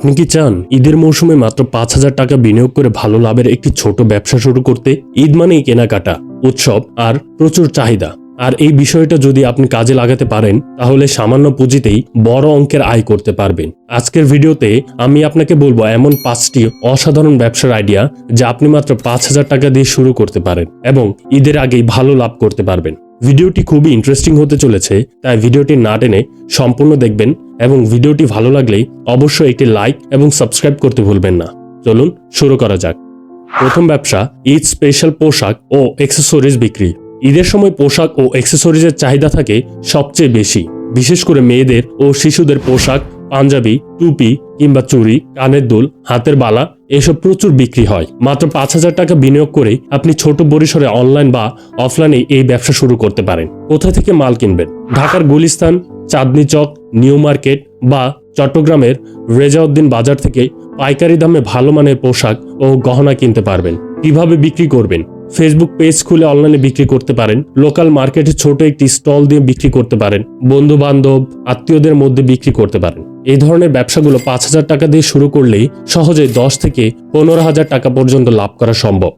আপনি কি চান ঈদের মৌসুমে মাত্র পাঁচ হাজার টাকা বিনিয়োগ করে ভালো লাভের একটি ছোট ব্যবসা শুরু করতে? ঈদ মানেই কেনাকাটা, উৎসব আর প্রচুর চাহিদা। আর এই বিষয়টা যদি আপনি কাজে লাগাতে পারেন, তাহলে সামান্য পুঁজিতেই বড় অঙ্কের আয় করতে পারবেন। আজকের ভিডিওতে আমি আপনাকে বলব এমন পাঁচটি অসাধারণ ব্যবসার আইডিয়া যা আপনি মাত্র পাঁচ হাজার টাকা দিয়ে শুরু করতে পারেন এবং ঈদের আগেই ভালো লাভ করতে পারবেন। ভিডিওটি খুবই ইন্টারেস্টিং হতে চলেছে, তাই ভিডিওটি না টেনে সম্পূর্ণ দেখবেন এবং ভিডিওটি ভালো লাগলেই অবশ্যই একটি লাইক এবং সাবস্ক্রাইব করতে ভুলবেন না। চলুন শুরু করা যাক। প্রথম ব্যবসা, ঈদ স্পেশাল পোশাক ও অ্যাক্সেসরিজ বিক্রি। ঈদের সময় পোশাক ও অ্যাক্সেসরিজের চাহিদা থাকে সবচেয়ে বেশি। বিশেষ করে মেয়েদের ও শিশুদের পোশাক, পাঞ্জাবি, টুপি কিংবা চুরি, কানের দুল, হাতের বালা, এসব প্রচুর বিক্রি হয়। মাত্র পাঁচ হাজার টাকা বিনিয়োগ করে আপনি ছোট পরিসরে অনলাইন বা অফলাইনে এই ব্যবসা শুরু করতে পারেন। কোথা থেকে মাল কিনবেন? ঢাকার গুলিস্তান, চাঁদনি চক, নিউ মার্কেট বা চট্টগ্রামের রেজাউদ্দিন বাজার থেকে পাইকারি দামে ভালো মানের পোশাক ও গহনা কিনতে পারবেন। কীভাবে বিক্রি করবেন? ফেসবুক পেজ খুলে অনলাইনে বিক্রি করতে পারেন। লোকাল মার্কেটে ছোট একটি স্টল দিয়ে বিক্রি করতে পারেন। বন্ধু বান্ধব আত্মীয়দের মধ্যে বিক্রি করতে পারেন। এই ধরনের ব্যবসাগুলো পাঁচ হাজার টাকা দিয়ে শুরু করলেই সহজেই দশ থেকে পনেরো হাজার টাকা পর্যন্ত লাভ করা সম্ভব।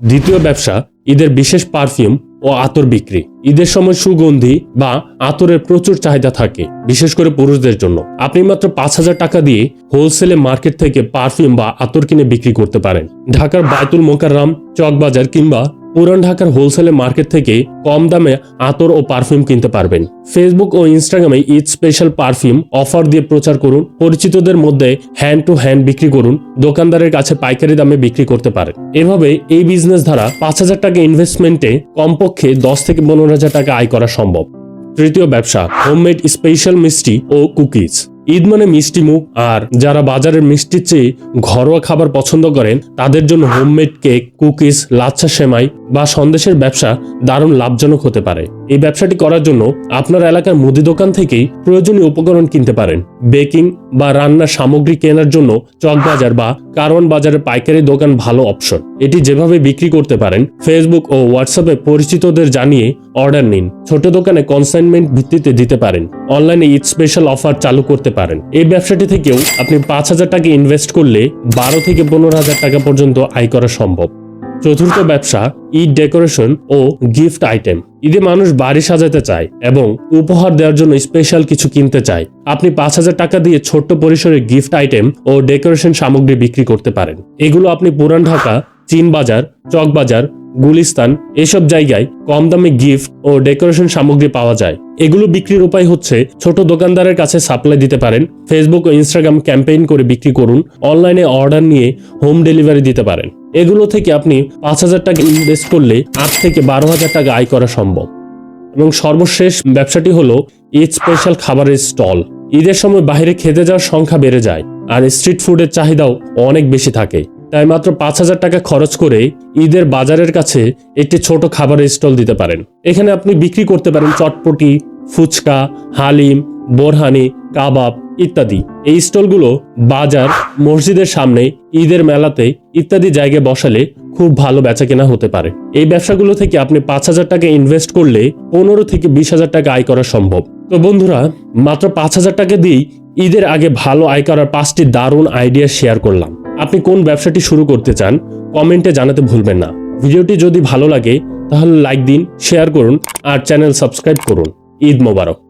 দ্বিতীয় ব্যবসা, ঈদের বিশেষ পারফিউম ও আতর বিক্রি। ঈদের সময় সুগন্ধি বা আতরের প্রচুর চাহিদা থাকে, বিশেষ করে পুরুষদের জন্য। আপনি মাত্র পাঁচ হাজার টাকা দিয়ে হোলসেলে মার্কেট থেকে পারফিউম বা আতর কিনে বিক্রি করতে পারেন। ঢাকার বায়তুল মোকাররাম, চকবাজার কিংবা পুরান ঢাকার হোলসেলে মার্কেট থেকে কম দামে আতর ও পারফিউম কিনতে পারবেন। ফেসবুক ও ইনস্টাগ্রামে ঈদ স্পেশাল পারফিউম অফার দিয়ে প্রচার করুন। পরিচিতদের মধ্যে হ্যান্ড টু হ্যান্ড বিক্রি করুন। দোকানদারের কাছে পাইকারি দামে বিক্রি করতে পারেন। এভাবে এই বিজনেস দ্বারা পাঁচ হাজার টাকা ইনভেস্টমেন্টে কমপক্ষে দশ থেকে পনেরো হাজার টাকা আয় করা সম্ভব। তৃতীয় ব্যবসা হোমমেড স্পেশাল মিষ্টি ও কুকিজ ঈদ মানে মিষ্টি মুখ, আর যারা বাজারের মিষ্টির চেয়ে ঘরোয়া খাবার পছন্দ করেন, তাদের জন্য হোমমেড কেক, কুকিজ, লাচ্ছা সেমাই বা সন্দেশের ব্যবসা দারুণ লাভজনক হতে পারে। এই ব্যবসাটি করার জন্য আপনার এলাকার মুদি দোকান থেকেই প্রয়োজনীয় উপকরণ কিনতে পারেন। বেকিং বা রান্নার সামগ্রী কেনার জন্য চকবাজার বা কারওয়ান বাজারের পাইকারি দোকান ভালো অপশন। এটি যেভাবে বিক্রি করতে পারেন ফেসবুক ও হোয়াটসঅ্যাপে পরিচিতদের জানিয়ে অর্ডার নিন। ছোট দোকানে কনসাইনমেন্ট ভিত্তিতে দিতে পারেন। অনলাইনে ঈদ স্পেশাল অফার চালু করতে পারেন। এই ব্যবসাটি থেকেও আপনি পাঁচ হাজার টাকা ইনভেস্ট করলে বারো থেকে পনেরো হাজার টাকা পর্যন্ত আয় করা সম্ভব। চতুর্থ ব্যবসা, ঈদ ডেকোরেশন ও গিফট আইটেম ঈদে মানুষ বাড়ি সাজাতে চায় এবং উপহার দেওয়ার জন্য স্পেশাল কিছু কিনতে চায়। আপনি পাঁচ হাজার টাকা দিয়ে ছোট্ট পরিসরে গিফট আইটেম ও ডেকোরেশন সামগ্রী বিক্রি করতে পারেন। এগুলো আপনি পুরান ঢাকা, চীন বাজার, চকবাজার গুলিস্তান, এসব জায়গায় কম দামে গিফট ও ডেকোরেশন সামগ্রী পাওয়া যায়। এগুলো বিক্রির উপায় হচ্ছে ছোট দোকানদারের কাছে সাপ্লাই দিতে পারেন, ফেসবুক ও ইনস্টাগ্রাম ক্যাম্পেইন করে বিক্রি করুন, অনলাইনে অর্ডার নিয়ে হোম ডেলিভারি দিতে পারেন। এগুলো থেকে আপনি পাঁচ হাজার টাকা ইনভেস্ট করলে আট থেকে বারো হাজার টাকা আয় করা সম্ভব। এবং সর্বশেষ ব্যবসাটি হলো ঈদ স্পেশাল খাবারের স্টল। ঈদের সময় বাইরে খেতে যাওয়ার সংখ্যা বেড়ে যায়, আর স্ট্রিট ফুডের চাহিদাও অনেক বেশি থাকে। তাই মাত্র পাঁচ হাজার টাকা খরচ করে ঈদের বাজারের কাছে একটি ছোট খাবারের স্টল দিতে পারেন। এখানে আপনি বিক্রি করতে পারেন চটপটি, ফুচকা, হালিম, বোরহানি, কাবাব ইত্যাদি। এই স্টলগুলো বাজার, মসজিদের সামনে, ঈদের মেলাতে ইত্যাদি জায়গায় বসালে খুব ভালো বেচা কেনা হতে পারে। এই ব্যবসাগুলো থেকে আপনি পাঁচ হাজার টাকা ইনভেস্ট করলে পনেরো থেকে বিশ হাজার টাকা আয় করা সম্ভব। তো বন্ধুরা, মাত্র পাঁচ হাজার টাকা দিয়েই ঈদের আগে ভালো আয় করার পাঁচটি দারুণ আইডিয়া শেয়ার করলাম। আপনি কোন ব্যবসাটি শুরু করতে চান, কমেন্টে জানাতে ভুলবেন না। ভিডিওটি যদি ভালো লাগে, তাহলে লাইক দিন, শেয়ার করুন, আর চ্যানেল সাবস্ক্রাইব করুন। ঈদ মোবারক।